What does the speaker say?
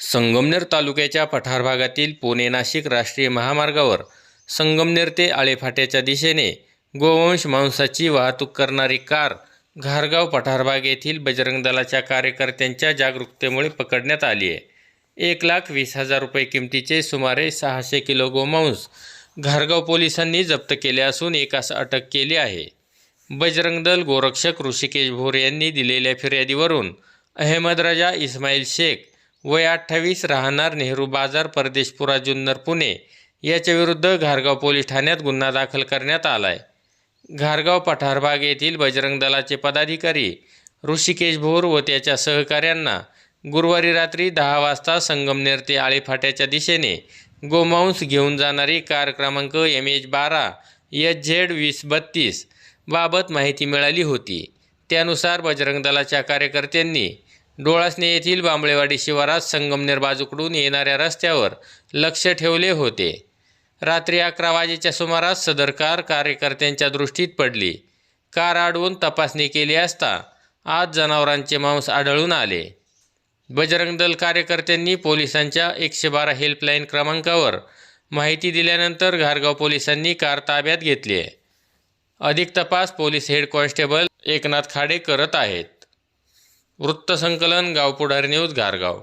संगमनेर तालुक्याच्या पठार भागातील पुणे नाशिक राष्ट्रीय महामार्गावर संगमनेर ते आळेफाट्याच्या दिशेने गोवंश मांसाची वाहतूक करणारी कार घारगाव पठारभाग येथील बजरंग दलाच्या कार्यकर्त्यांच्या जागरूकतेमुळे पकडण्यात आली आहे. एक लाख वीस हजार रुपये किमतीचे सुमारे सहाशे किलो गोमांस घारगाव पोलिसांनी जप्त केले असून एकास अटक केली आहे. बजरंग दल गोरक्षक ऋषिकेश भोर यांनी दिलेल्या फिर्यादीवरून अहमद रजा इस्माईल शेख वय अठ्ठावीस राहणार नेहरू बाजार परदेशपुरा जुन्नर पुणे याच्याविरुद्ध घारगाव पोलीस ठाण्यात गुन्हा दाखल करण्यात आला आहे घारगाव पठारबाग येथील बजरंग दलाचे पदाधिकारी ऋषिकेश भोर व त्याच्या सहकाऱ्यांना गुरुवारी रात्री दहा वाजता संगमनेर ते आळेफाट्याच्या दिशेने गोमांस घेऊन जाणारी कार क्रमांक एम एच बारा एच झेड वीस बत्तीस बाबत माहिती मिळाली होती. त्यानुसार बजरंग दलाच्या कार्यकर्त्यांनी डोळासने येथील बांबळेवाडी शिवारात संगमनेर बाजूकडून येणाऱ्या रस्त्यावर लक्ष ठेवले होते. रात्री अकरा वाजेच्या सुमारास सदर कार कार्यकर्त्यांच्या दृष्टीत पडली. कार अडवून तपासणी केली असता आज जनावरांचे मांस आढळून आले. बजरंग दल कार्यकर्त्यांनी पोलिसांच्या एकशे बारा हेल्पलाईन क्रमांकावर माहिती दिल्यानंतर घारगाव पोलिसांनी कार ताब्यात घेतली आहे. अधिक तपास police head constable Eknath Khade करत आहेत. वृत्तसंकलन गावपुढारी न्यूज गारगाव